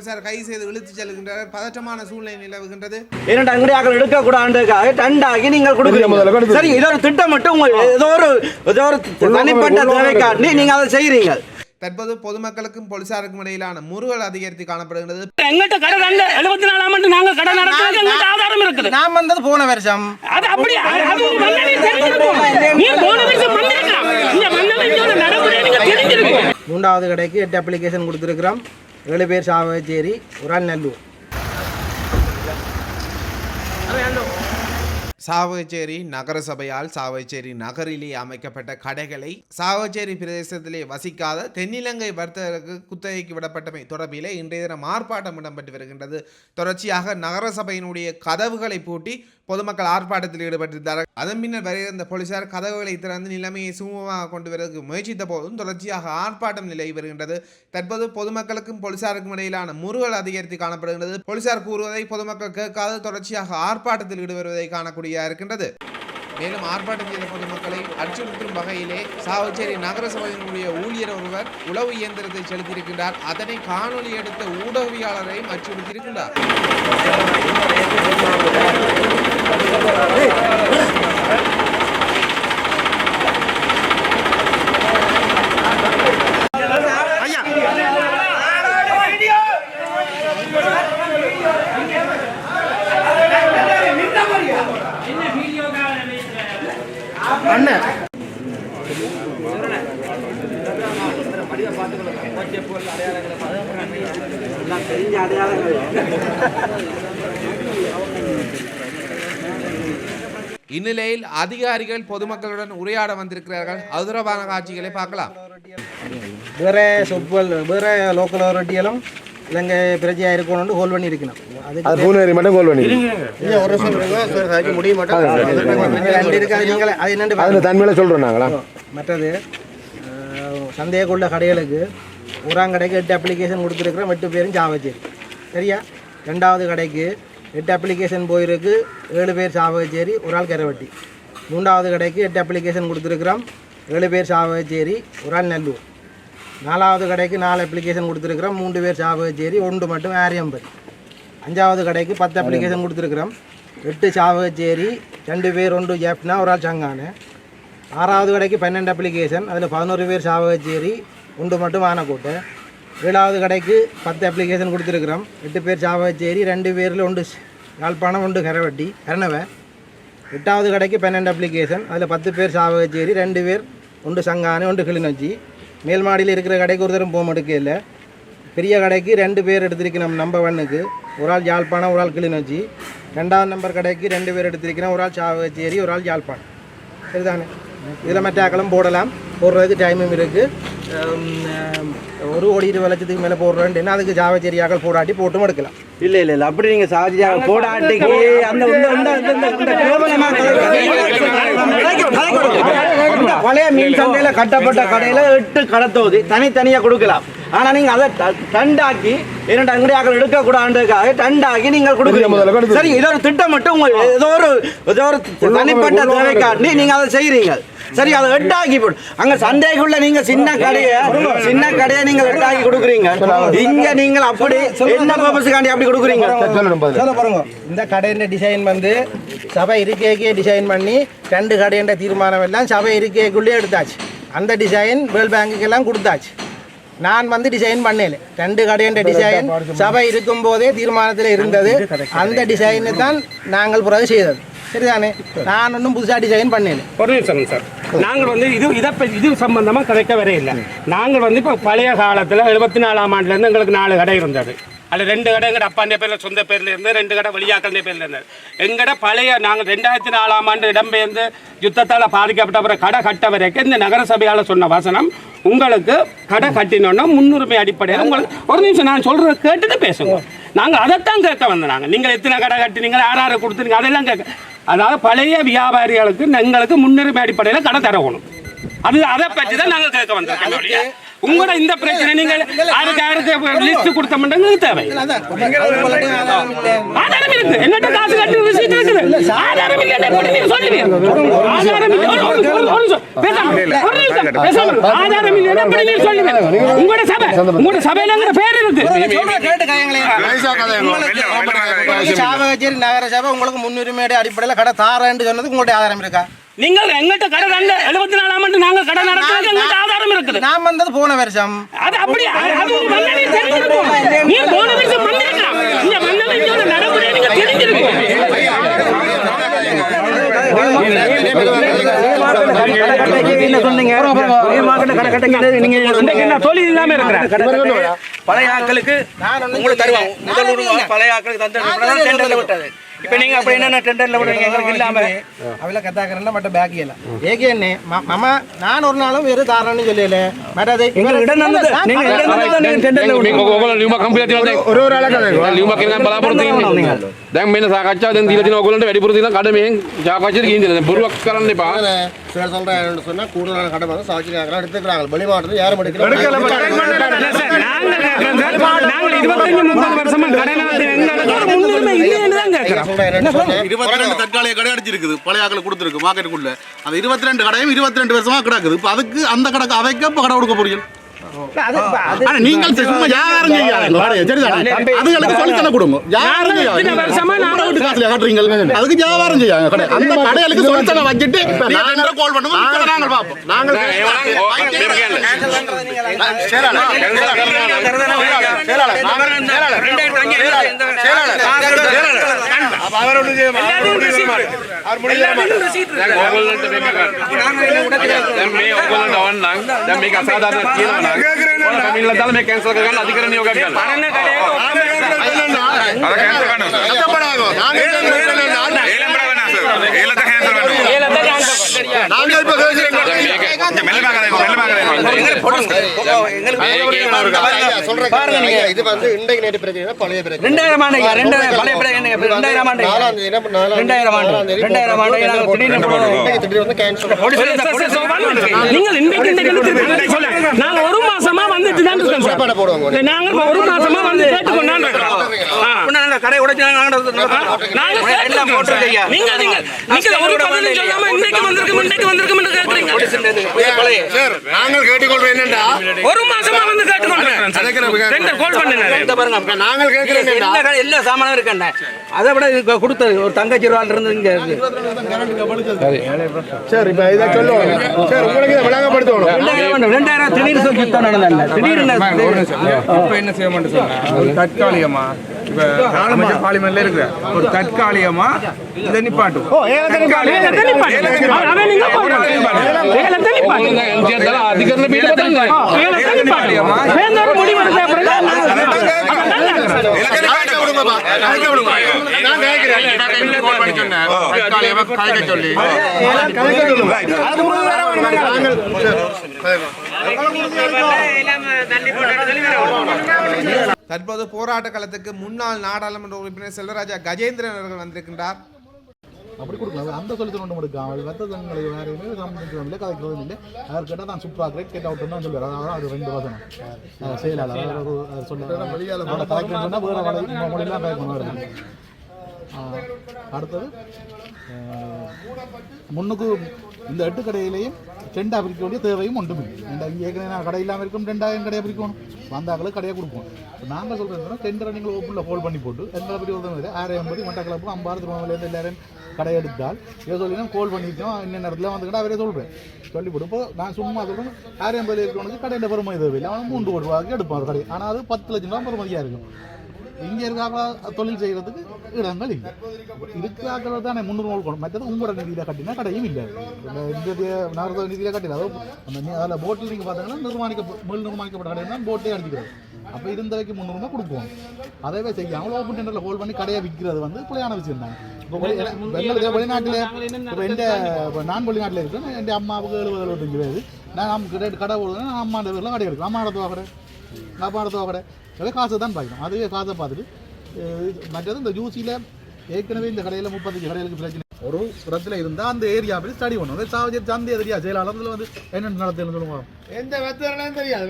போலீசார் கைது செய்து இழுத்துச் செல்கின்றனர். பதற்றமான சூழ்நிலை நிலவுகின்றது. இரண்டு அங்கடியாக்கள் எடுக்கக்கூடாதுக்காக டண்டாகி நீங்கள் கொடுக்குறீங்க. சரி இது ஒரு திட்டம் மட்டும் ஏதோ ஒரு ஏதோ ஒரு தனிப்பட்ட தேவைக்காண்டி நீங்க அதை செய்கிறீங்க தற்போது பொதுமக்களுக்கும் போலீசாருக்கும் இடையிலான முறுகல் அதிகரித்து காணப்படுகின்றது எங்கிட்ட கடை ரெண்டு எழுபத்தி நாலாம் ஆண்டு நாங்க கடை நடத்துறதுக்கு எங்கிட்ட ஆதாரம் இருக்குது. நான் வந்தது போன வருஷம். அது அப்படி அது அது உங்க மன்னனே தெரிஞ்சிருக்கும். நீ போன வருஷம் வந்திருக்கலாம் இந்த மன்னனையோட நடைமுறை நீங்க தெரிஞ்சிருக்கும். மூன்றாவது கடைக்கு எட்டு அப்ளிகேஷன் கொடுத்துருக்குறோம். ஏழு பேர் சாமச்சேரி ஒரு ஆள் நல்லூர். சாவகச்சேரி நகரசபையால் சாவகச்சேரி நகரிலே அமைக்கப்பட்ட கடைகளை சாவகச்சேரி பிரதேசத்திலே வசிக்காத தென்னிலங்கை வர்த்தகருக்கு குத்தகைக்கு விடப்பட்டமை தொடர்பிலே இன்றைய தினம் ஆர்ப்பாட்டம் இடம்பெற்று வருகின்றது. தொடர்ச்சியாக நகரசபையினுடைய கதவுகளை பூட்டி பொதுமக்கள் ஆர்ப்பாட்டத்தில் ஈடுபட்டிருந்தார்கள். அதன் பின்னர் வருகிற போலீசார் கதவுகளை திறந்து நிலைமையை சுமூகமாக கொண்டு வருவதற்கு முயற்சித்த போதும் தொடர்ச்சியாக ஆர்ப்பாட்டம் நிலை வருகின்றது. தற்போது பொதுமக்களுக்கும் போலீசாருக்கும் இடையிலான முறுகல் அதிகரித்து காணப்படுகின்றது. போலீசார் கூறுவதை பொதுமக்கள் கேட்காது தொடர்ச்சியாக ஆர்ப்பாட்டத்தில் ஈடுபடுவதை காணக்கூடிய இருக்கின்றது. மேலும் ஆர்ப்பாட்டம் செய்த பொதுமக்களை அச்சுறுத்தும் வகையிலே சாவச்சேரி நகரசபையினுடைய ஊழியர் ஒருவர் உளவு இயந்திரத்தை செலுத்தியிருக்கின்றார். அதனை காணொலி எடுத்த ஊடகவியாளரையும் அச்சுறுத்தியிருக்கின்றார். ¡Eh! இந்நிலையில் அதிகாரிகள் பொதுமக்களுடன் உரையாட வந்திருக்கிறார்கள். அது தொடர்பான காட்சிகளை பார்க்கலாம். வேறு சொப்புகள் வேறு லோக்கல் அத்தாரிட்டியெல்லாம் இலங்கை பிரஜையாக இருக்கணும்னு ஹோல்ட் பண்ணி இருக்கணும் அது பூனேரி மட்டும் கோல் பண்ணி அது என்னென்று அதில் தன்மையில சொல்கிறோம் நாங்களா? மற்றது அஹ், சந்தேகக்குள்ள கடைகளுக்கு ஊராங் கடைக்கு எட்டு அப்ளிகேஷன் கொடுத்துருக்குறோம் எட்டு பேரும் சாவச்சேரி சரியா? ரெண்டாவது கடைக்கு எட்டு அப்ளிகேஷன் போயிருக்கு. ஏழு பேர் சாவகச்சேரி ஒரு ஆள் கரவட்டி. மூன்றாவது கடைக்கு எட்டு அப்ளிகேஷன் கொடுத்துருக்குறோம். ஏழு பேர் சாவகச்சேரி ஒரு ஆள் நல்லூர். நாலாவது கடைக்கு நாலு அப்ளிகேஷன் கொடுத்துருக்குறோம். மூன்று பேர் சாவகச்சேரி ஒன்று மட்டும் ஆரியம்பதி அஞ்சாவது கடைக்கு பத்து அப்ளிகேஷன் கொடுத்துருக்குறோம். எட்டு சாவகச்சேரி ரெண்டு பேர் ஒன்று ஜெப்னா ஒரு ஆள் சங்கானு. ஆறாவது கடைக்கு பன்னெண்டு அப்ளிகேஷன் அதில் பதினோரு பேர் சாவகச்சேரி ஒன்று மட்டும் ஆனக்கோட்டை. ஏழாவது கடைக்கு பத்து அப்ளிகேஷன் கொடுத்துருக்குறோம். எட்டு பேர் சாவச்சேரி ரெண்டு பேரில் ஒன்று யாழ்ப்பாணம் ஒன்று கரவட்டி கரணவை. எட்டாவது கடைக்கு பன்னெண்டு அப்ளிகேஷன் அதில் பத்து பேர் சாவகச்சேரி ரெண்டு பேர் ஒன்று சங்கானு ஒன்று கிளிநொச்சி. மேல் மாடியில் இருக்கிற கடைக்கு ஒரு தரம் போக எடுக்கல பெரிய கடைக்கு ரெண்டு பேர் எடுத்திருக்கணும் நம்பர் ஒன்னுக்கு ஒரு ஆள் யாழ்ப்பாணம் ஒரு ஆள் கிளிநொச்சி. ரெண்டாவது நம்பர் கடைக்கு ரெண்டு பேர் எடுத்திருக்கிறோம் ஒரு ஆள் சாவகச்சேரி ஒரு ஆள் யாழ்ப்பாணம். சரிதானே? இதில் மற்ற ஆக்களும் போடலாம். போடுறதுக்கு டைமும் இருக்குது ஒரு கோடி இருபது லட்சத்துக்கு மேலே போடுறேன்ட்டு அதுக்கு சாவச்சேரி ஆக்கள் போடாட்டி போட்டும் எடுக்கலாம் இல்ல இல்ல இல்ல அப்படி நீங்க சாதியா போடாட்டிக்கு அந்த பழைய மீன் சந்தையில கட்டப்பட்ட கடையில எட்டு கடத்தோதி தனித்தனியா கொடுக்கலாம் ஆனா நீங்க அதை ட- டண்டாக்கி இரண்டு அங்கடியாக்கள் எடுக்க கூடாதுக்காக டண்டாக்கி நீங்கள் கொடுக்குறீங்க. சரி இது ஒரு திட்டம் மட்டும் ஏதோ ஒரு ஏதோ ஒரு தனிப்பட்ட தேவைக்காண்டி நீங்க அதை செய்றீங்க சரி அதை எட்டாக்கி போடு. அங்க சந்தைக்குள்ள நீங்க சின்ன கடையை சின்ன கடையை நீங்க எட்டாக்கி கொடுக்குறீங்க. இங்க நீங்கள் அப்படி என்ன பர்பஸுக்காண்டி அப்படி கொடுக்குறீங்க? பாருங்க. இந்த கடையின் டிசைன் வந்து சபை இருக்கைக்கே டிசைன் பண்ணி ரெண்டு கடையின் தீர்மானம் எல்லாம் சபை இருக்கைக்குள்ளேயே எடுத்தாச்சு. அந்த டிசைன் வேர்ல்ட் பேங்குக்கெல்லாம் கொடுத்தாச்சு. நான் வந்து டிசைன் பண்ணல ரெண்டு கடையின் டிசைன் சபை இருக்கும் போதே தீர்மானத்தில் இருந்தது. அந்த டிசைனை தான் நாங்கள் பிறகு செய்தது. சரிதானே? நான் ஒன்றும் புதுசாக டிசைன் பண்ணல ஒரு நிமிஷம் சார். நாங்கள் வந்து இது இதை இது சம்பந்தமாக கிடைக்க வரே இல்லை. நாங்கள் வந்து இப்போ பழைய காலத்தில் எழுபத்தி நாலாம் ஆண்டுலேருந்து எங்களுக்கு நாலு கடை இருந்தது. அதில் ரெண்டு கடை எங்கட அப்பாண்ட பேரில் சொந்த பேரில் இருந்து ரெண்டு கடை வெளியாக்கள் பேரில் இருந்தது. எங்கட பழைய நாங்கள் ரெண்டாயிரத்தி நாலாம் ஆண்டு இடம்பெயர்ந்து யுத்தத்தால் பாதிக்கப்பட்ட அப்புறம் கடை கட்ட வரைக்கும் இந்த நகரசபையால் சொன்ன வசனம் உங்களுக்கு கடை கட்டினோன்னா முன்னுரிமை அடிப்படையில் உங்களுக்கு ஒரு நிமிஷம் நான் சொல்கிறத கேட்டுட்டு பேசுங்க. நாங்கள் அதைத்தான் கேட்க வந்தோம் நாங்கள் நீங்கள் எத்தனை கடை கட்டினீங்க யார் யாரை கொடுத்துருங்க அதெல்லாம் கேட்க அதாவது பழைய வியாபாரிகளுக்கு எங்களுக்கு முன்னுரிமை அடிப்படையில் கடை தரணும். அது அதை பற்றி தான் நாங்கள் கேட்க வந்திருக்கோம். உங்களோட இந்த பிரச்சனை நீங்க யாருக்கு யாருக்கு லிஸ்ட் கொடுத்த மாட்டேங்க தேவை ஆதாரம் இருக்கு என்னட்ட காசு கட்டி ரிசீட் இருக்குது ஆதாரம் இல்ல எப்படி நீங்க சொல்லுவீங்க ஆதாரம் இல்ல ஆதாரம் இல்ல நீங்க சொல்லுவீங்க உங்களோட சபை உங்களோட சபையிலங்கிற பேர் இருக்கு நகர சபை உங்களுக்கு முன்னுரிமை அடிப்படையில் கடை தாரேன்னு சொன்னது உங்களுடைய ஆதாரம் இருக்கா நீங்கள் எங்கிட்ட கடை ரெண்டு எழுபத்தி நாலாம் ஆண்டு நாங்க கடை நடத்துறது எங்கிட்ட ஆதாரம் இருக்குது. நான் வந்தது போன வருஷம். அது அப்படி அது ஒரு மன்னனே தெரிஞ்சிருக்கும். நீ போன வருஷம் பண்ணிருக்கலாம் இந்த மன்னனையோட நடைமுறையை நீங்க தெரிஞ்சிருக்கும். பழைய ஆட்களுக்கு உங்களுக்கு முதல் உரிமை பழைய ஆட்களுக்கு தந்து விட்டது. இப்ப நீங்க அப்படி என்ன டெண்டர்ல விடுறீங்க எங்களுக்கு இல்லாம அவில கத்தாக்கிறேன் மட்ட பேக் இல்ல ஏகே என்ன மம நான் ஒரு நாளும் வெறும் தாரேன்னு சொல்லல மற்றது எங்களுக்கு இடம் தந்தது நீங்க இடம் தந்தது நீங்க டெண்டர்ல මේක ඔයගොල්ලෝ ලියුමක් කම්පිලා තියෙනවා දැන්. ஒரு ஒரு ஆளா கதை ලියුමක් කියන බලාපොරොත්තු වෙන්නේ. දැන් මෙන්න සාකච්ඡාව දැන් දීලා තියෙන ඔයගොල්ලන්ට වැඩිපුර තියෙන කඩ මෙහෙන් සාකච්ඡාට ගිහින් දෙන්න. දැන් බොරුවක් කරන්න එපා. சார் சொல்றேன் சொன்னா கூடுதலான கடை வந்து சாட்சி எடுத்துக்கிறாங்க வெளி மாவட்டத்தில் யாரும் எடுக்கல நாங்கள் கேட்கிறோம் சார். நாங்கள் இருபத்தஞ்சு முப்பது வருஷமா கடை நடத்தி எங்களுக்கு ஒரு முன்னுரிமை இல்லைன்னு தான் கேட்கிறோம் இருபத்தி ரெண்டு தற்காலிக கடை அடிச்சிருக்குது. பழைய ஆக்களை கொடுத்துருக்கு மார்க்கெட்டுக்குள்ள அந்த இருபத்தி ரெண்டு கடையும் இருபத்தி ரெண்டு வருஷமா கிடக்குது. இப்போ அதுக்கு அந்த கடைக்கு அவைக்க இப்போ கடை கொடுக்க போறீங்க? நீங்கள் சும்மா சரிதானே? அதுகளுக்கு சொல்லித்தன கொடுங்க. காசுல காட்டுறீங்க அதுக்கு வியாபாரம் செய்யாங்க கடை. அந்த கடைகளுக்கு சொல்லித்தன வச்சுட்டு நாங்கள் கால் பண்ணுவோம் மிச்சத்தை நாங்கள் பார்ப்போம். நாங்கள் அவரோட அவர் முடிஞ்ச அசாதாரண தமிழ்ல கேன்சல் கரகன் அதிகரண யோக நாங்கள் இது வந்து இன்றைக்கு நேற்று பிரச்சனை பழைய பிரச்சனை ரெண்டாயிரம் ஆண்டு ரெண்டாயிரம் பழைய ரெண்டாயிரம் ஆண்டு ரெண்டாயிரம் ஆண்டு ரெண்டாயிரம் ஆண்டு திடீர்னு வந்து கேன்சல். நீங்கள் இன்றைக்கு இன்றைக்கு. நாங்க ஒரு மாசமா வந்துட்டு தான் இருக்கோம் நாங்க ஒரு மாசமா வந்து. அப்படின்னா நாங்கள் கடை உடைச்சு நாங்கள் நாங்க. நீங்க நீங்க நீங்க ஒரு பதிலும் சொல்லாம இன்னைக்கு வந்திருக்கும் வந்திருக்கும் நாங்கள் ஒரு மாசமா வந்து கால் பண்ணுங்க பாருங்க நாங்கள் கேட்கிறோம் எல்லா கடை எல்லா சாமானும் இருக்கண்ணே அதை விட கொடுத்தது ஒரு தங்கச்சி ரூபால இருந்து இங்க இருக்கு. சரி இப்போ இதை சொல்லுவாங்க சரி உங்களுக்கு இதை விளங்கப்படுத்தணும் ரெண்டாயிரம் யுத்தம் நடந்தல திடீர்னு இப்ப என்ன செய்ய மாட்டேன் தற்காலிகமா? இப்போ ராணுவ பாலிமரில் இருக்கிற ஒரு தற்காலிகமாக இதை நிப்பாட்டும். சொல்லி. தற்போது போராட்ட களத்துக்கு முன்னாள் நாடாளுமன்ற உறுப்பினர் செல்வராஜா கஜேந்திரன் அவர்கள் வந்திருக்கின்றார். அப்படி கொடுக்கலாம் அந்த சொல்லித்தனம் ஒன்று எடுக்க. அவள் வர்த்தகங்களை வேறையுமே சம்பந்தத்தில் கதைக்கிறதும் இல்லை. அவர் கேட்டால் தான் சூப்பராக கிரேட் கேட் அவுட் தான் சொல்லுவார். அதாவது அது ரெண்டு வசனம். செயலாளர். சொல்ல கலைக்கிறேன்னு சொன்னால் வேறு வழி மொழியெல்லாம் பேக்கணும் வருது அடுத்தது முன்னுக்கு இந்த எட்டு கடையிலையும் ரெண்டா பிரிக்க வேண்டிய தேவையும் உண்டு ரெண்டாயிரம் ஏற்கனவே நான் கடை இல்லாமல் இருக்கும் ரெண்டாயிரம் கடையை பிரிக்கணும் வந்தாக்களுக்கு கடையை கொடுப்போம். இப்போ நாங்கள் சொல்கிறது டெண்டரை நீங்கள் ஓப்பனில் ஹோல்ட் பண்ணி போட்டு எங்களை பற்றி உதவி இல்லை ஆயிரம் எண்பது மட்ட கிளப்பு ஐம்பது திருமணலேருந்து எல்லாரும் கடை எடுத்தால் ஏதோ சொல்லி கோல் பண்ணிட்டோம் இன்ன நேரத்தில் வந்துக்கிட்ட அவரே சொல்கிறேன் சொல்லி கொடுப்போம் நான் சும்மா சொல்கிறேன் ஆயிரம் எண்பது இருக்கிறவனுக்கு கடையில் பெருமை தேவையில்லை. அவன் மூன்று கோடி ரூபாய்க்கு எடுப்பான் ஒரு கடை ஆனால் அது பத்து லட்சம் ரூபா பெருமதியாக இருக்கும். இங்கே இருக்காங்க தொழில் செய்கிறதுக்கு இடங்கள் இல்லை. இருக்கிறாக்கள் தானே முன்னூறு கொடுக்கணும் மற்றது உங்களோட நிதியில் கட்டினா கடையும் இல்லை. இந்த இந்திய நகர நிதியில் கட்டில அதாவது அந்த அதில் போட்டில் நீங்கள் பார்த்தீங்கன்னா நிர்மாணிக்க மீள் நிர்மாணிக்கப்பட்ட கடை தான் போட்டே அடிக்கிறது. அப்போ இருந்தவைக்கு முந்நூறுமா கொடுப்போம். அதவே செய்யாமல் ஓப்பன் டெண்டரில் ஹோல்ட் பண்ணி கடையை விற்கிறது வந்து பிள்ளையான விஷயம் தான். இப்போ வெளிநாட்டில் இப்போ எந்த நான் வெளிநாட்டில் இருக்கேன் என் அம்மாவுக்கு எழுபது எழுபத்தஞ்சு வயது. நான் கடை கடை அம்மாண்ட பேரில் கடை எடுக்கிறேன். அம்மா இடத்துவா கடை அப்பா இடத்துவா கடை அதே காசை தான் பார்க்கணும். அதுவே காசை பார்த்துட்டு மற்றது இந்த ஜூசியில் ஏற்கனவே இந்த கடையில் முப்பத்தஞ்சு கடைகளுக்கு பிரச்சனை ஒரு இடத்துல இருந்தா அந்த ஏரியாவில் ஸ்டடி பண்ணுவோம் சாவஜி சந்தை எதிரியா? செயலாளர்ல வந்து என்னென்ன நடத்தல சொல்லுவோம் எந்த வெத்தரனும் தெரியாது.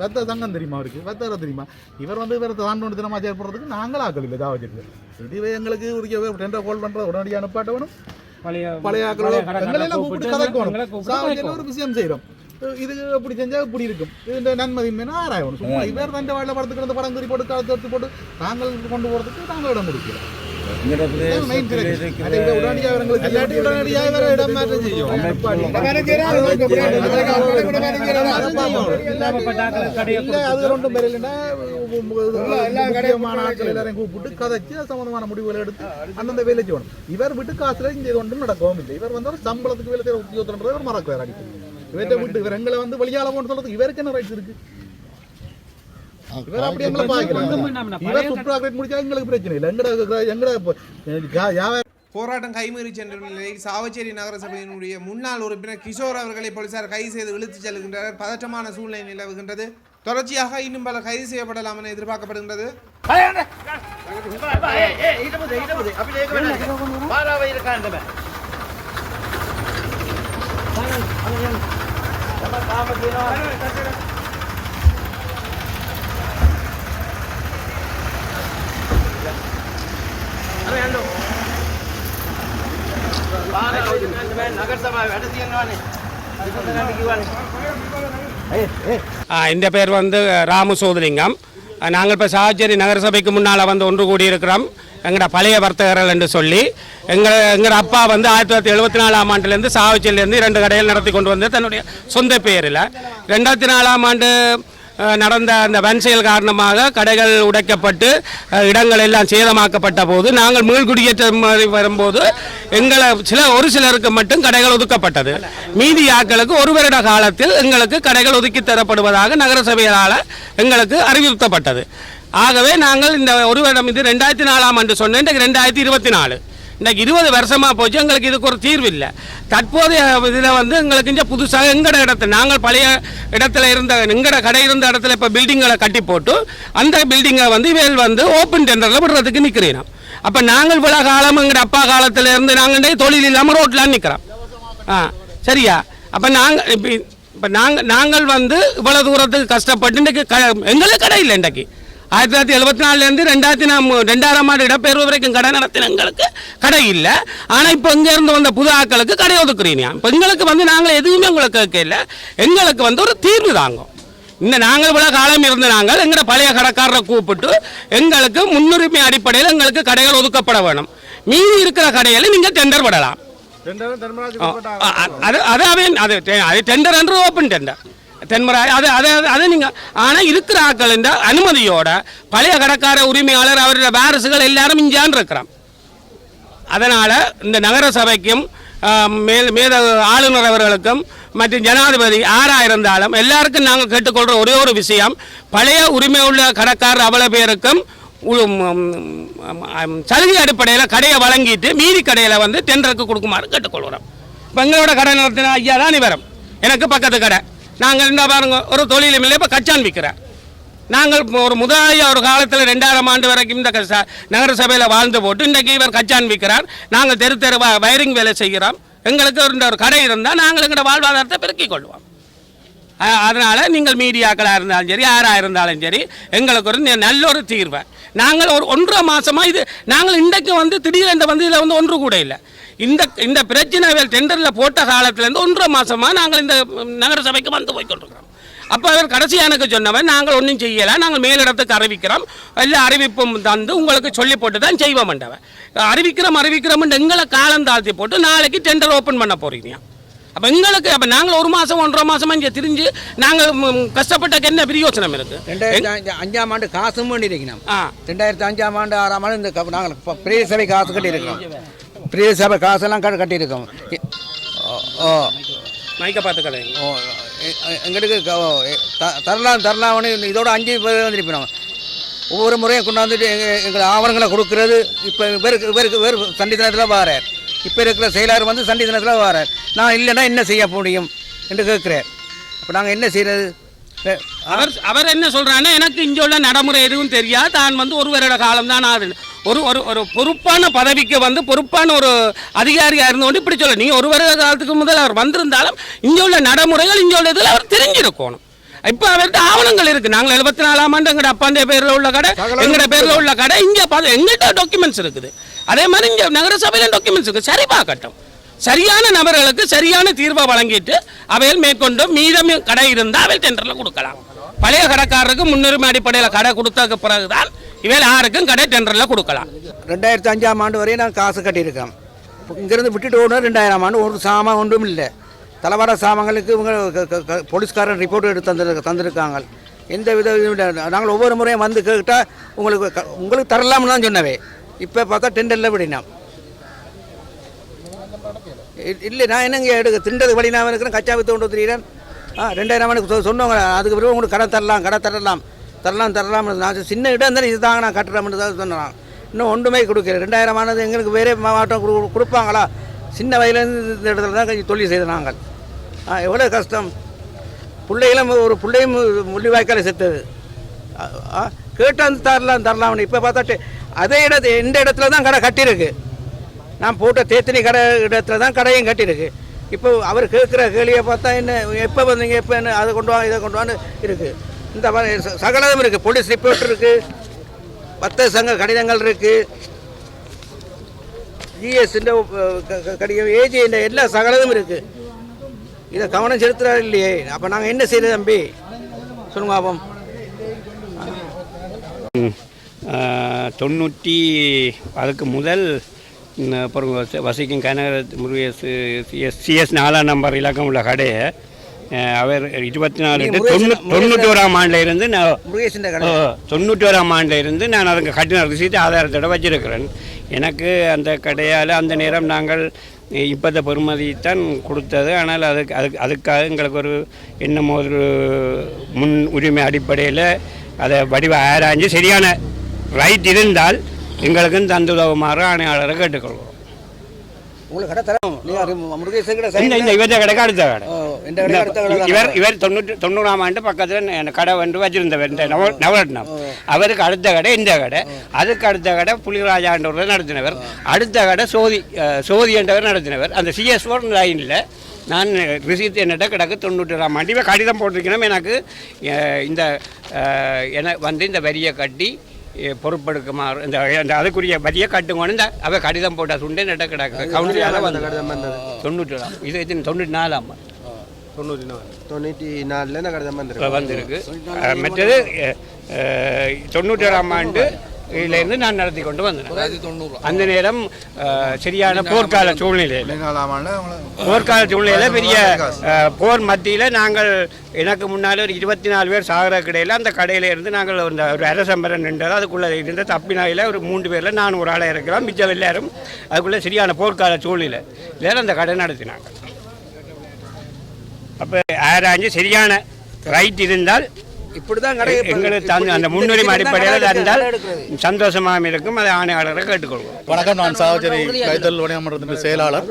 வெத்த சங்கம் தெரியுமா அவருக்கு? வெத்தர தெரியுமா? இவர் வந்து இவர் தாண்டோண்டு தினமா செயற்படுறதுக்கு நாங்கள் ஆக்கள் இல்லை ஜாவஜிக்கு இதுவே எங்களுக்கு உரிய டெண்டர் கோல் பண்றது உடனடியாக அனுப்பாட்ட வேணும் பழைய ஆக்களோட எங்களெல்லாம் கூப்பிட்டு கதைக்கணும். ஒரு விஷயம் செய்யறோம் இது இப்படி செஞ்சா இப்படி இருக்கும்? இது நன்மதிமைனா ஆராயணும். சும்மா இவர் தண்டை வாழ படத்துக்கு இருந்த படம் குறி போட்டு காலத்து எடுத்து போட்டு நாங்கள் கொண்டு போறதுக்கு நாங்கள் இடம் கொடுக்கிறோம். அதை விட உடனடியாக இவங்களுக்கு இல்லாட்டி உடனடியாக இவரை இடம் மாற்றம் செய்யும். இல்ல, அது ஒன்றும் பெரியலைன்னா, முக்கியமான ஆட்கள் எல்லாரையும் கூப்பிட்டு கதைச்சு சம்பந்தமான முடிவுகளை எடுத்து அந்தந்த வேலை செய்யணும் இவர் விட்டு காசுல இந்த ஒன்றும் நடக்கவும் இல்லை. இவர் வந்து சம்பளத்துக்கு வேலை செய்யற உத்தியோகத்தன்றதை இவர் மறக்கிறார் அடிக்கடி. இவர்கிட்ட விட்டு இவர் எங்களை வந்து வெளியால போன்னு சொல்றதுக்கு இவருக்கு என்ன ரைட்ஸ் இருக்கு இவர் அப்படி எங்களை பாய்க்கிறாங்க இவர் சுற்றுலா முடிச்சா எங்களுக்கு பிரச்சனை இல்லை எங்கட எங்கட யாவை போராட்டம் கைமீறி சென்ற நிலையில் சாவச்சேரி நகரசபையினுடைய முன்னாள் உறுப்பினர் கிஷோர் அவர்களை போலீசார் கைது செய்து இழுத்துச் செல்கின்றனர் பதற்றமான சூழ்நிலை நிலவுகின்றது தொடர்ச்சியாக இன்னும் பல கைது செய்யப்படலாம் என எதிர்பார்க்கப்படுகின்றது இந்த பேர் வந்து ராமு சோதலிங்கம் நாங்கள் இப்போ சாகச்சேரி நகரசபைக்கு முன்னால் வந்து ஒன்று கூடியிருக்கிறோம். எங்களோட பழைய வர்த்தகர்கள் என்று சொல்லி எங்கள் எங்களோட அப்பா வந்து ஆயிரத்தி தொள்ளாயிரத்தி எழுபத்தி நாலாம் ஆண்டுலேருந்து சாவச்சேரியிலேருந்து இரண்டு கடைகள் நடத்தி கொண்டு வந்து தன்னுடைய சொந்த பேரில். ரெண்டாயிரத்தி நாலாம் ஆண்டு நடந்த அந்த வன் செயல் காரணமாக கடைகள் உடைக்கப்பட்டு இடங்கள் எல்லாம் சேதமாக்கப்பட்ட போது நாங்கள் மீள்குடியேற்றம் வரும்போது எங்களை சில ஒரு சிலருக்கு மட்டும் கடைகள் ஒதுக்கப்பட்டது. மீதி ஆட்களுக்கு ஒரு வருட காலத்தில் எங்களுக்கு கடைகள் ஒதுக்கி தரப்படுவதாக நகரசபையால் எங்களுக்கு அறிவுறுத்தப்பட்டது. ஆகவே நாங்கள் இந்த ஒரு வருடம் இது ரெண்டாயிரத்தி நாலாம் ஆண்டு சொன்னேன் ரெண்டாயிரத்தி இருபத்தி நாலு. இன்றைக்கி இருபது வருஷமாக போச்சு. எங்களுக்கு இதுக்கு ஒரு தீர்வு இல்லை தற்போதைய இதில் வந்து எங்களுக்கு இங்கே புதுசாக எங்கட இடத்துல நாங்கள் பழைய இடத்துல இருந்த எங்கட கடை இருந்த இடத்துல இப்போ பில்டிங்களை கட்டி போட்டு அந்த பில்டிங்கை வந்து இவைகள் வந்து ஓப்பன் டெண்டரில் விடுறதுக்கு நிற்கிறேன் அப்போ நாங்கள் விழா காலம் எங்கட அப்பா காலத்தில் இருந்து நாங்கள் தொழில் இல்லாமல் ரோட்டில் நிற்கிறோம் ஆ சரியா? அப்போ நாங்கள் இப்போ இப்போ நாங்கள் நாங்கள் வந்து இவ்வளோ தூரத்துக்கு கஷ்டப்பட்டு இன்றைக்கு க எங்களுக்கு கடை இல்லை இன்றைக்கு. ஆயிரத்தி தொள்ளாயிரத்தி எழுபத்தி நாலுலேருந்து ரெண்டாயிரத்தி நாம் ரெண்டாயிரம் ஆண்டு இடப்பெயர்வு வரைக்கும் கடை நடத்தின எங்களுக்கு கடை இல்லை. ஆனால் இப்போ இங்கேருந்து வந்த புது ஆட்களுக்கு கடை ஒதுக்குறீங்க. இப்போ எங்களுக்கு வந்து நாங்கள் எதுவுமே உங்களுக்கு கேட்கல. எங்களுக்கு வந்து ஒரு தீர்வு தாங்கும். இந்த நாங்கள் இவ்வளோ காலம் இருந்த நாங்கள் எங்களோட பழைய கடைக்காரரை கூப்பிட்டு எங்களுக்கு முன்னுரிமை அடிப்படையில் எங்களுக்கு கடைகள் ஒதுக்கப்பட வேணும். மீதி இருக்கிற கடைகளை நீங்கள் டெண்டர் விடலாம். அது அது அவன் அது டெண்டர் என்று ஓப்பன் டெண்டர் தென்மராய் அது அதை அது- அது நீங்கள் ஆனால் இருக்கிற ஆக்கள் இந்த அனுமதியோட பழைய கடைக்கார உரிமையாளர் அவருடைய வாரிசுகள் எல்லாரும் இஞ்சான் இருக்கிறான். அதனால் இந்த நகர சபைக்கும் மேல் மேத ஆளுநர் அவர்களுக்கும் மற்றும் ஜனாதிபதி ஆறாக இருந்தாலும் எல்லாருக்கும் நாங்கள் கேட்டுக்கொள்கிற ஒரே ஒரு விஷயம் பழைய உரிமை உள்ள கடைக்காரர் அவ்வளோ பேருக்கும் சலுகை அடிப்படையில் கடையை வழங்கிட்டு மீதி கடையில் வந்து டெண்டருக்கு கொடுக்குமாறு கேட்டுக்கொள்கிறோம். இப்போ எங்களோட கடை நடத்தின ஐயா தான் வரும் எனக்கு பக்கத்து கடை. நாங்கள் என்ன பாருங்க ஒரு தொழிலும் இல்லை இப்போ கச்சான் விற்கிறேன். நாங்கள் ஒரு முதலாளி ஒரு காலத்தில் ரெண்டாயிரம் ஆண்டு வரைக்கும் இந்த க- ச- நகர சபையில் வாழ்ந்து போட்டு இன்றைக்கு இவர் கச்சான் விற்கிறார். நாங்கள் தெரு தெரு வ- வயரிங் வேலை செய்கிறோம். எங்களுக்கு ஒரு இந்த ஒரு கடை இருந்தால் நாங்கள் எங்களோட வாழ்வாதாரத்தை பெருக்கிக் கொள்வோம். அதனால் நீங்கள் மீடியாக்களாக இருந்தாலும் சரி யாராக இருந்தாலும் சரி எங்களுக்கு ஒரு நல்ல ஒரு தீர்வை. நாங்கள் ஒரு ஒன்றரை மாதமாக இது நாங்கள் இன்றைக்கு வந்து திடீரென்று வந்து இதில் வந்து ஒன்று கூட இல்லை. இந்த இந்த பிரச்சனை டெண்டரில் போட்ட காலத்துலேருந்து ஒன்றரை மாசமா நாங்கள் இந்த நகர சபைக்கு வந்து போய் கொண்டிருக்கிறோம் அப்போ அவர் கடைசி எனக்கு சொன்னவன் நாங்கள் ஒன்றும் செய்யலை நாங்கள் மேலிடத்துக்கு அறிவிக்கிறோம். எல்லா அறிவிப்பும் தந்து உங்களுக்கு சொல்லி போட்டு தான் செய்வோம் என்றவன். அறிவிக்கிறோம் அறிவிக்கிறோம் எங்களை காலம் தாழ்த்தி போட்டு நாளைக்கு டெண்டர் ஓப்பன் பண்ண போறீங்க. அப்போ எங்களுக்கு அப்போ நாங்கள் ஒரு மாதம் ஒன்றரை மாதமா இங்கே திரிஞ்சு நாங்கள் கஷ்டப்பட்டக்கு என்ன பிரயோசனம் இருக்கு? ரெண்டாயிரத்தி அஞ்சு- அஞ்சாம் ஆண்டு காசும் ஆ. ரெண்டாயிரத்தி அஞ்சாம் ஆண்டு ஆறாம் ஆண்டு இந்த நாங்கள் சபை காசு கட்டியிருக்கோம் பெரிய சபை காசெல்லாம் கட்டி கட்டியிருக்கோம். ஓ, மைக்க பார்த்து ஓ எங்களுக்கு தரலாம் தரலாம்னு இதோட அஞ்சு பேர் வந்துருப்போம் ஒவ்வொரு முறையும் கொண்டாந்துட்டு எங்கள் எங்கள் ஆவணங்களை கொடுக்கறது. இப்போ இவருக்கு இவருக்கு வேறு சண்டி தினத்தில் வாரார். இப்போ இருக்கிற செயலாளர் வந்து சண்டி தினத்தில் வாரார். நான் இல்லைன்னா என்ன செய்ய முடியும்? என்று கேட்குறார் அப்போ நாங்கள் என்ன செய்கிறது அவர் அவர் என்ன சொல்றாருன்னா எனக்கு இங்கே உள்ள நடைமுறை எதுவும் தெரியாது. தான் வந்து ஒரு வருட காலம் தான் ஆகுது ஒரு ஒரு ஒரு பொறுப்பான பதவிக்கு வந்து பொறுப்பான ஒரு அதிகாரியாக இருந்தோண்டு இப்படி சொல்ல நீங்கள் ஒரு வருட காலத்துக்கு முதல் அவர் வந்திருந்தாலும் இங்கே உள்ள நடைமுறைகள் இங்கே உள்ள இதில் அவர் தெரிஞ்சிருக்கணும். இப்போ அவர்கிட்ட ஆவணங்கள் இருக்கு. நாங்கள் எழுபத்தி நாலாம் ஆண்டு எங்கட அப்பாண்டைய பேரில் உள்ள கடை எங்கட பேரில் உள்ள கடை இங்கே பார்த்து எங்கள்கிட்ட டாக்குமெண்ட்ஸ் இருக்குது. அதே மாதிரி இங்கே நகரசபையில டாக்குமெண்ட்ஸ் இருக்குது சரி பார்க்கட்டும் சரியான நபர்களுக்கு சரியான தீர்வை வழங்கிட்டு அவையில் மேற்கொண்டு மீதம் கடை இருந்தால் அவை டெண்டரில் கொடுக்கலாம். பழைய கடைக்காரருக்கு முன்னுரிமை அடிப்படையில் கடை கொடுத்ததுக்கு பிறகுதான் இவையில் யாருக்கும் கடை டெண்டரில் கொடுக்கலாம். ரெண்டாயிரத்தி அஞ்சாம் ஆண்டு வரையும் நான் காசு கட்டியிருக்கேன். இங்கேருந்து விட்டுட்டு ஓடணும் ரெண்டாயிரம் ஆண்டு ஒரு சாமான் ஒன்றும் இல்லை. தலைவர சாமான்களுக்கு இவங்க க- போலீஸ்காரன் ரிப்போர்ட் எடுத்து தந்து தந்திருக்காங்க. எந்த வித நாங்கள் ஒவ்வொரு முறையும் வந்து கேட்டால் உங்களுக்கு உங்களுக்கு தரலாம்னு தான் சொன்னவே. இப்போ பார்த்தா டெண்டரில் விடினோம் இல்லை நான் என்னங்க எடுக்க திண்டது வழி நான் இருக்கிறேன் கச்சா வித்து கொண்டு தெரியுறேன் ஆ ரெண்டாயிரம் மணிக்கு சொன்னவங்க அதுக்கு பிறகு உங்களுக்கு கடை தரலாம் கடை தரலாம். தரலாம் தரலாம். நான் சின்ன இடம் தானே இது தாங்க நான் கட்டுறேன் தான் சொன்னான் இன்னும் ஒன்றுமே கொடுக்கல. ரெண்டாயிரம் ஆனது எங்களுக்கு வேறே மாவட்டம் கொடு- கொடுப்பாங்களா? சின்ன வயதுலேருந்து இந்த இடத்துல தான் கொஞ்சம் தொழில் செய்த நாங்கள். ஆ எவ்வளோ கஷ்டம். பிள்ளைகளும் ஒரு பிள்ளையும் முள்ளிவாய்க்கால செத்தது. ஆ கேட்டால் தரலாம் தரலாம்னு. இப்போ பார்த்தாட்டு அதே இடத்து எந்த இடத்துல தான் கடை கட்டியிருக்கு. நான் போட்ட தேத்தனி கடை இடத்துல தான் கடையும் கட்டியிருக்கு. இப்போ அவர் கேட்குற கேள்வியை பார்த்தா என்ன எப்போ வந்தீங்க எப்போ என்ன அதை கொண்டு வாங்க இதை கொண்டு வான்னு இருக்குது இந்த மாதிரி சகலதும் இருக்குது போலீஸ் ரிப்போர்ட் இருக்குது பத்த சங்க கடிதங்கள் இருக்குது ஜிஎஸ் கடிதம் ஏஜி எல்லா சகலதும் இருக்குது இதை கவனம் செலுத்துகிறாரு இல்லையே. அப்போ நாங்கள் என்ன செய்யறது தம்பி? சொல்லுங்க பாபம் தொண்ணூற்றி அதுக்கு முதல் அப்புறம் வசி- வசிக்கும் கனக முருகேசு சிஎஸ் சிஎஸ் நாலாம் நம்பர் இலக்கம் உள்ள கடையை அவர் இருபத்தி நாலு தொண்ணூற்றி ஓராம் ஆண்டில் இருந்து நான் தொண்ணூற்றி ஓராம் ஆண்டில் இருந்து நான் அதுக்கு கட்டின ரிசீட் ஆதாரத்தோட வச்சிருக்கிறேன். எனக்கு அந்த கடையால் அந்த நேரம் நாங்கள் இப்போத்த பெறுமதி தான் கொடுத்தது. ஆனால் அதுக்கு அதுக்கு அதுக்காக எங்களுக்கு ஒரு என்னமோ ஒரு முன் உரிமை அடிப்படையில் அதை வடிவ ஆராய்ஞ்சு சரியான ரைட் இருந்தால் எங்களுக்கும் தந்துதவுமாறு ஆணையாளரை கேட்டுக்கொள்வோம் உங்களுக்கு கடை தரோம் நீங்கள் முருகேசன் கடை இந்த இந்த இவற்றை கடைக்கு அடுத்த கடை. ஓ, இந்த கடை அடுத்த கடை தான். இவர் இவர் தொண்ணூற்றி தொண்ணூறாம் ஆண்டு பக்கத்தில் கடை வந்து வச்சிருந்தவர் இந்த நவ நவரத்னம். அவருக்கு அடுத்த கடை இந்த கடை. அதுக்கு அடுத்த கடை புலிராஜாண்டவர் நடத்தினவர். அடுத்த கடை சோதி சோதி என்றவர் நடத்தினவர். அந்த சிஎஸ் ஃபோர் லைனில் நான் ரிசீத் என்னட்ட கிடக்கு தொண்ணூற்றி ஆண்டு. இவன் கடிதம் போட்டிருக்கணும். எனக்கு இந்த என வந்து இந்த வரியை கட்டி பொறுப்பெடுக்குமாறு இந்த இந்த அதுக்குரிய வரியை கட்டுங்கன்னு இந்த அவ கடிதம் போட்ட சுண்டே நட்ட கிடக்கு கவுன்சிலால் வந்து தொண்ணூற்றி இது எத்தனை? தொண்ணூற்றி நாலாம். தொண்ணூற்றி நாலில் நான் கடிதம் வந்திருக்கு? அஹ், மற்றது தொண்ணூற்றி ஏழாம் ஆண்டு இதிலேருந்து நான் நடத்தி கொண்டு வந்தேன். அந்த நேரம் சரியான போர்க்கால சூழ்நிலையில். போர்க்கால சூழ்நிலையில் பெரிய போர் மத்தியில் நாங்கள் எனக்கு முன்னால் ஒரு இருபத்தி நாலு பேர் சாகிற கடையில் அந்த கடையில இருந்து நாங்கள் ஒரு அரசம்பரம் நின்றது. அதுக்குள்ளே இருந்த தப்பினாயில் ஒரு மூன்று பேரில் நான் ஒரு ஆளாக இருக்கிறோம். மிச்சம் எல்லாரும் அதுக்குள்ளே சரியான போர்க்கால சூழ்நிலை. வேறு அந்த கடை நடத்தினாங்க. அப்போ ஆராய்ஞ்சு சரியான ரைட் இருந்தால் இப்படி தான் கடை எங்களுக்கு தந்து அந்த முன்னுரிமை அடிப்படையில் தந்தால் சந்தோஷமாக இருக்கும். அதை ஆணையாளரை கேட்டுக்கொள்வோம் வணக்கம் நான் சாவச்சேரி கைத்தொழில் வணிகமன்றத்தின் செயலாளர்.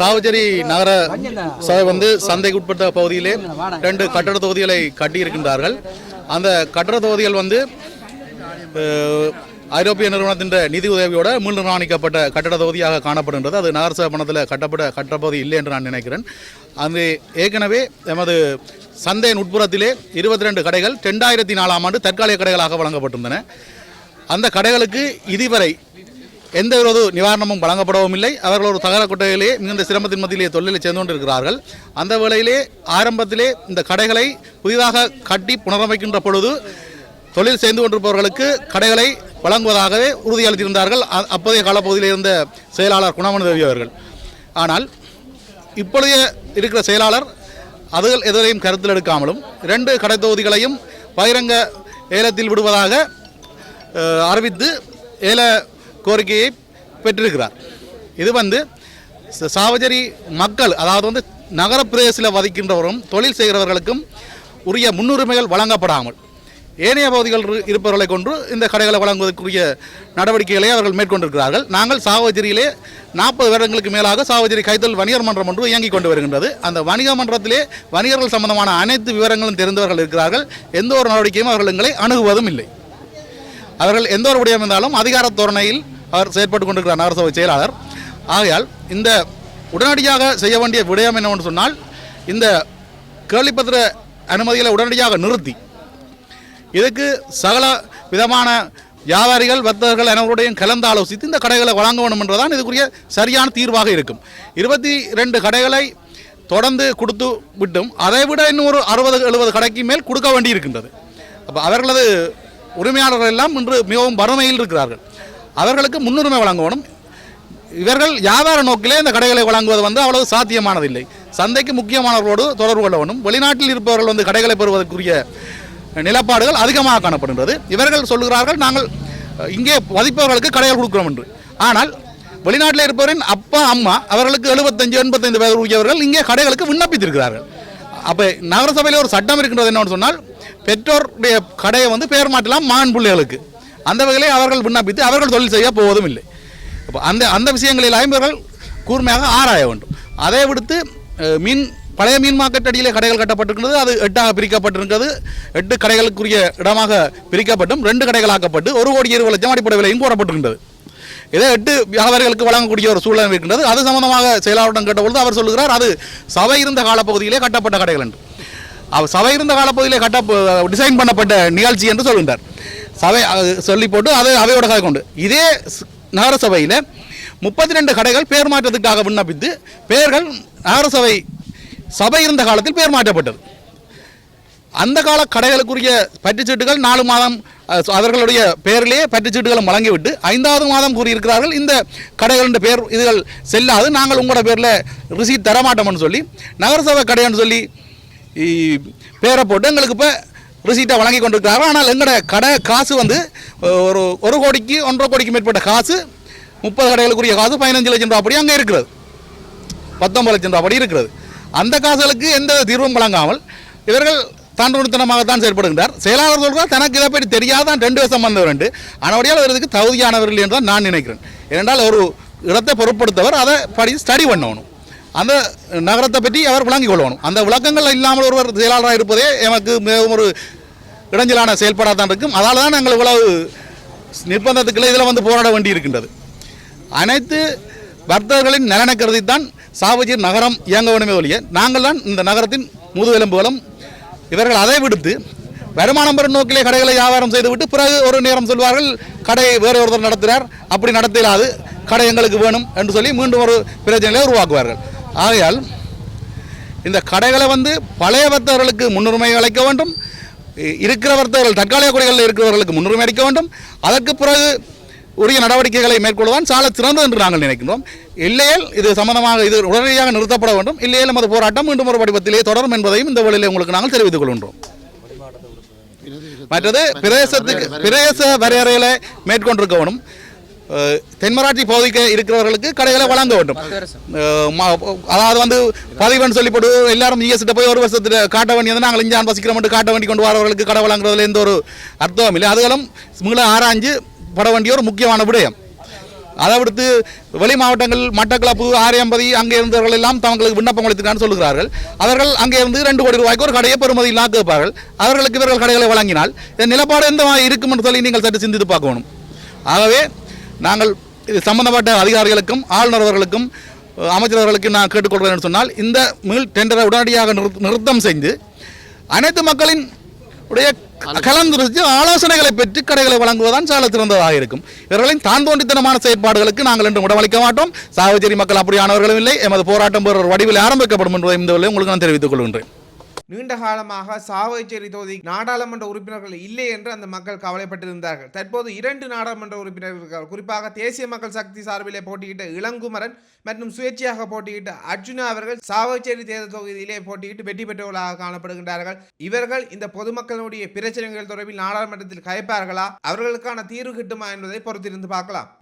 சாவச்சேரி நகர சபை வந்து சந்தைக்கு உட்பட்ட பகுதியிலே ரெண்டு கட்டட தொகுதிகளை கட்டியிருக்கின்றார்கள். அந்த கட்டட தொகுதிகள் வந்து ஐரோப்பிய நிறுவனத்தின் நிதி உதவியோட மீள் நிர்மாணிக்கப்பட்ட கட்டட தொகுதியாக காணப்படுகின்றது. அது நகரசபை பணத்தில் கட்டப்பட்ட கட்டப்பகுதி இல்லை என்று நான் நினைக்கிறேன். அது ஏற்கனவே எமது சந்தையின் உட்புறத்திலே இருபத்தி ரெண்டு கடைகள் ரெண்டாயிரத்தி நாலாம் ஆண்டு தற்காலிக கடைகளாக வழங்கப்பட்டிருந்தன. அந்த கடைகளுக்கு இதுவரை எந்த ஒரு நிவாரணமும் வழங்கப்படவும் இல்லை. அவர்கள் ஒரு தகர கொட்டையிலே மிகுந்த சிரமத்தின் மத்தியிலே தொழிலை சேர்ந்து கொண்டிருக்கிறார்கள். அந்த வேளையிலே ஆரம்பத்திலே இந்த கடைகளை புதிதாக கட்டி புனரமைக்கின்ற பொழுது தொழில் செய்து கொண்டிருப்பவர்களுக்கு கடைகளை வழங்குவதாகவே உறுதியளித்திருந்தார்கள். அ- அப்போதைய காலப்பகுதியில் இருந்த செயலாளர் குணமணி தேவி அவர்கள். ஆனால் இப்பொழுதைய இருக்கிற செயலாளர் அது எதையும் கருத்தில் எடுக்காமலும் இரண்டு கடை தொகுதிகளையும் பகிரங்க ஏலத்தில் விடுவதாக அறிவித்து ஏல கோரிக்கையை பெற்றிருக்கிறார். இது வந்து சாவஜரி மக்கள் அதாவது வந்து நகர பிரதேசத்தில் வதிக்கின்றவரும் தொழில் செய்கிறவர்களுக்கும் உரிய முன்னுரிமைகள் வழங்கப்படாமல் ஏனைய பகுதிகள் இரு- இருப்பவர்களை கொண்டு இந்த கடைகளை வழங்குவதற்குரிய நடவடிக்கைகளை அவர்கள் மேற்கொண்டிருக்கிறார்கள். நாங்கள் சாவச்சேரியிலே நாற்பது வருடங்களுக்கு மேலாக சாவச்சேரி கைதல் வணிகர் மன்றம் ஒன்று இயங்கிக் கொண்டு வருகின்றது. அந்த வணிக மன்றத்திலே வணிகர்கள் சம்பந்தமான அனைத்து விவரங்களும் தெரிந்தவர்கள் இருக்கிறார்கள். எந்த ஒரு நடவடிக்கையும் அவர்கள் எங்களை அணுகுவதும் இல்லை. அவர்கள் எந்த ஒரு விடயம் இருந்தாலும் அதிகார தோரணையில் அவர் செயற்பட்டு கொண்டிருக்கிறார் நகரசபை செயலாளர். ஆகையால் இந்த உடனடியாக செய்ய வேண்டிய விடயம் என்னவென்று சொன்னால் இந்த கேள்விப்பத்திர அனுமதிகளை உடனடியாக நிறுத்தி இதுக்கு சகல விதமான வியாபாரிகள் வர்த்தகர்கள் அனைவருடையும் கலந்து ஆலோசித்து இந்த கடைகளை வழங்க வேண்டும் என்றுதான் இதுக்குரிய சரியான தீர்வாக இருக்கும். இருபத்தி ரெண்டு கடைகளை தொடர்ந்து கொடுத்து விட்டும் அதை விட இன்னும் ஒரு அறுபது எழுபது கடைக்கு மேல் கொடுக்க வேண்டி இருக்கின்றது அப்போ அவர்களது உரிமையாளர்கள் எல்லாம் இன்று மிகவும் வறுமையில் இருக்கிறார்கள். அவர்களுக்கு முன்னுரிமை வழங்க வேணும். இவர்கள் வியாபார நோக்கிலே இந்த கடைகளை வழங்குவது வந்து அவ்வளவு சாத்தியமானதில்லை. சந்தைக்கு முக்கியமானவர்களோடு தொடர்பு கொள்ள வேண்டும் வெளிநாட்டில் இருப்பவர்கள் வந்து கடைகளை பெறுவதற்குரிய நிலப்பாடுகள் அதிகமாக காணப்படுகின்றது. இவர்கள் சொல்லுகிறார்கள் நாங்கள் இங்கே வதிப்பவர்களுக்கு கடைகள் கொடுக்கிறோம் என்று. ஆனால் வெளிநாட்டில் இருப்பவரின் அப்பா அம்மா அவர்களுக்கு எழுபத்தஞ்சு எண்பத்தைந்து வயது உரியவர்கள் இங்கே கடைகளுக்கு விண்ணப்பித்திருக்கிறார்கள். அப்போ நகரசபையில் ஒரு சட்டம் இருக்கின்றது என்னன்னு சொன்னால் பெற்றோருடைய கடையை வந்து பெயர் மாற்றலாம் மான் பிள்ளைகளுக்கு. அந்த வகையிலே அவர்கள் விண்ணப்பித்து அவர்கள் தொழில் செய்ய போவதும் இல்லை அப்போ அந்த அந்த விஷயங்களில் இவர்கள் கூர்மையாக ஆராய வேண்டும். அதை விடுத்து மின் பழைய மீன் மார்க்கெட் அடியிலே கடைகள் கட்டப்பட்டிருக்கிறது. அது எட்டாக பிரிக்கப்பட்டிருக்கிறது. எட்டு கடைகளுக்குரிய இடமாக பிரிக்கப்பட்டும். ரெண்டு கடைகளாக்கப்பட்டு ஒரு கோடி இருபது லட்சம் அடிப்படை விலையும் போடப்பட்டிருக்கின்றது. இதே எட்டு வியாபாரிகளுக்கு வழங்கக்கூடிய ஒரு சூழல் இருக்கின்றது. அது சம்பந்தமாக செயலாளரிடம் கேட்டபொழுது அவர் சொல்லுகிறார் அது சபை இருந்த காலப்பகுதியிலே கட்டப்பட்ட கடைகள் என்று. அவர் சபை இருந்த காலப்பகுதியிலே கட்ட டிசைன் பண்ணப்பட்ட நிகழ்ச்சி என்று சொல்கின்றார். சபை அது சொல்லி போட்டு அதை அவையோட கதை கொண்டு. இதே ஸ்- நகரசபையில் முப்பத்தி ரெண்டு கடைகள் பேர் மாற்றத்துக்காக விண்ணப்பித்து பெயர்கள் நகரசபை சபை இருந்த காலத்தில் பேர் மாற்றப்பட்டது. அந்த கால கடைகளுக்குரிய பற்றுச்சீட்டுகள் நாலு மாதம் அவர்களுடைய பெயரிலேயே பற்றுச்சீட்டுகளும் வழங்கிவிட்டு ஐந்தாவது மாதம் கூறியிருக்கிறார்கள் இந்த கடைகளின் பேர் இதுகள் செல்லாது நாங்கள் உங்களோட பேரில் ரிசீட் தரமாட்டோம்னு சொல்லி நகரசபை கடைன்னு சொல்லி பேரை போட்டு எங்களுக்கு இப்போ ரிசீட்டை வழங்கி கொண்டிருக்கிறார்கள். ஆனால் எங்களோட கடை காசு வந்து ஒரு ஒரு கோடிக்கு ஒன்றரை கோடிக்கு மேற்பட்ட காசு முப்பது கடைகளுக்குரிய காசு பதினஞ்சு லட்சம் ரூபா அப்படி அங்கே இருக்கிறது. பத்தொம்பது லட்சம் ரூபா அப்படி இருக்கிறது. அந்த காசுகளுக்கு எந்த தீர்வும் வழங்காமல் இவர்கள் தாண்டவத்தனமாகத்தான் செயல்படுகின்றார். செயலாளர் சொல்கிறார் தனக்கு இதை பற்றி தெரியாதான் ரெண்டு வருஷம் வந்தவர் என்று ஆனவடியால் அவருக்கு தகுதியானவர்கள் என்று தான் நான் நினைக்கிறேன். ஏனென்றால் ஒரு இடத்தை பொருட்படுத்தவர் அதை படி ஸ்டடி பண்ணணும். அந்த நகரத்தை பற்றி அவர் விளங்கிக் கொள்ளணும். அந்த விளக்கங்கள் இல்லாமல் ஒருவர் செயலாளராக இருப்பதே எமக்கு மிகவும் ஒரு இடைஞ்சலான செயல்பாடாக தான் இருக்கும். அதால் தான் நாங்கள் இவ்வளவு நிர்பந்தத்துக்குள்ளே இதில் வந்து போராட வேண்டி இருக்கின்றது அனைத்து வர்த்தகர்களின் நலனை கருதித்தான் சாவஜீர் நகரம் இயங்க வேண்டுமே ஒழிய நாங்கள் தான் இந்த நகரத்தின் முதுகெலும்புகளும். இவர்கள் அதை விடுத்து வருமானம் பெறும் நோக்கிலே கடைகளை வியாபாரம் செய்துவிட்டு பிறகு ஒரு நேரம் சொல்வார்கள் கடை வேறு ஒருத்தர் நடத்துகிறார். அப்படி நடத்தலாது. கடை எங்களுக்கு வேணும் என்று சொல்லி மீண்டும் ஒரு பிரச்சனையை உருவாக்குவார்கள். ஆகையால் இந்த கடைகளை வந்து பழைய வர்த்தகர்களுக்கு முன்னுரிமை அளிக்க வேண்டும். இ- இருக்கிற வர்த்தகர்கள் தற்காலிக குடைகளில் இருக்கிறவர்களுக்கு முன்னுரிமை அளிக்க வேண்டும். அதற்கு பிறகு உரிய நடவடிக்கைகளை மேற்கொள்வதுதான் சால சிறந்தது என்று நாங்கள் நினைக்கின்றோம். இல்லையேல் இது சம்பந்தமாக இது உடனடியாக நிறுத்தப்பட வேண்டும். இல்லையேல் நமது போராட்டம் மீண்டும் ஒரு வடிவத்திலே தொடரும் என்பதையும் இந்த வழியிலே உங்களுக்கு நாங்கள் தெரிவித்துக் கொள்கின்றோம். மற்றது பிரதேசத்துக்கு பிரதேச வரையறைகளை மேற்கொண்டிருக்க வேண்டும். தென்மராட்சி பகுதிக்கு இருக்கிறவர்களுக்கு கடைகளை வழங்க வேண்டும். அதாவது வந்து பதிவுன்னு சொல்லி போட்டு எல்லாரும் இஎஸ்கிட்ட போய் ஒரு வருஷத்துல காட்ட வேண்டியது நாங்கள் இஞ்சான் வசிக்கிறோம் மட்டும் காட்ட வேண்டி கொண்டு வரவர்களுக்கு கடை வழங்குறதுல எந்த ஒரு அர்த்தமும் இல்லை. அதுகளும் மீள ஆராய்ஞ்சு பட வேண்டிய ஒரு முக்கியமான விடயம். அதை விடுத்து வெளி மாவட்டங்கள் மட்டக்களப்பு ஆரியம்பதி அங்கே இருந்தவர்கள் எல்லாம் தங்களுக்கு விண்ணப்பம் அளித்திருக்கான்னு சொல்லுகிறார்கள். அவர்கள் அங்கே இருந்து ரெண்டு கோடி ரூபாய்க்கு ஒரு கடையை பெறுமதி இல்லாம கேட்பார்கள். அவர்களுக்கு இவர்கள் கடைகளை வழங்கினால் இந்த நிலப்பாடு எந்த மாதிரி இருக்கும் என்று சொல்லி நீங்கள் சற்று சிந்தித்து பார்க்கணும். ஆகவே நாங்கள் இது சம்பந்தப்பட்ட அதிகாரிகளுக்கும் ஆளுநர் அவர்களுக்கும் அஹ், நான் கேட்டுக்கொள்கிறேன் சொன்னால் இந்த மில் டெண்டரை உடனடியாக நிறுத்தம் செய்து அனைத்து மக்களின் உடைய கலந்துரைச்சு ஆலோசனைகளை பெற்று கடைகளை வழங்குவதுதான் சால சிறந்ததாக இருக்கும். இவர்களின் தான் தோன்றித்தனமான செயற்பாடுகளுக்கு நாங்கள் இன்று உடவளிக்க மாட்டோம். சாவச்சேரி மக்கள் அப்படியானவர்களும் இல்லை. எமது போராட்டம் ஒரு வடிவில் ஆரம்பிக்கப்படும் என்பதை இந்த உங்களுக்கு நான் தெரிவித்துக் கொள்கின்றேன். நீண்ட காலமாக சாவகச்சேரி தொகுதி நாடாளுமன்ற உறுப்பினர்கள் இல்லை என்று அந்த மக்கள் கவலைப்பட்டிருந்தார்கள். தற்போது இரண்டு நாடாளுமன்ற உறுப்பினர்கள் குறிப்பாக தேசிய மக்கள் சக்தி சார்பிலே போட்டியிட்ட இளங்குமரன் மற்றும் சுயேட்சையாக போட்டியிட்ட அர்ஜுனா அவர்கள் சாவகச்சேரி தேர்தல் தொகுதியிலே போட்டியிட்டு வெற்றி பெற்றவர்களாக காணப்படுகின்றார்கள். இவர்கள் இந்த பொதுமக்களுடைய பிரச்சனைகள் தொடர்பில் நாடாளுமன்றத்தில் கயப்பார்களா? அவர்களுக்கான தீர்வு கிட்டுமா என்பதை பொறுத்திருந்து பார்க்கலாம்.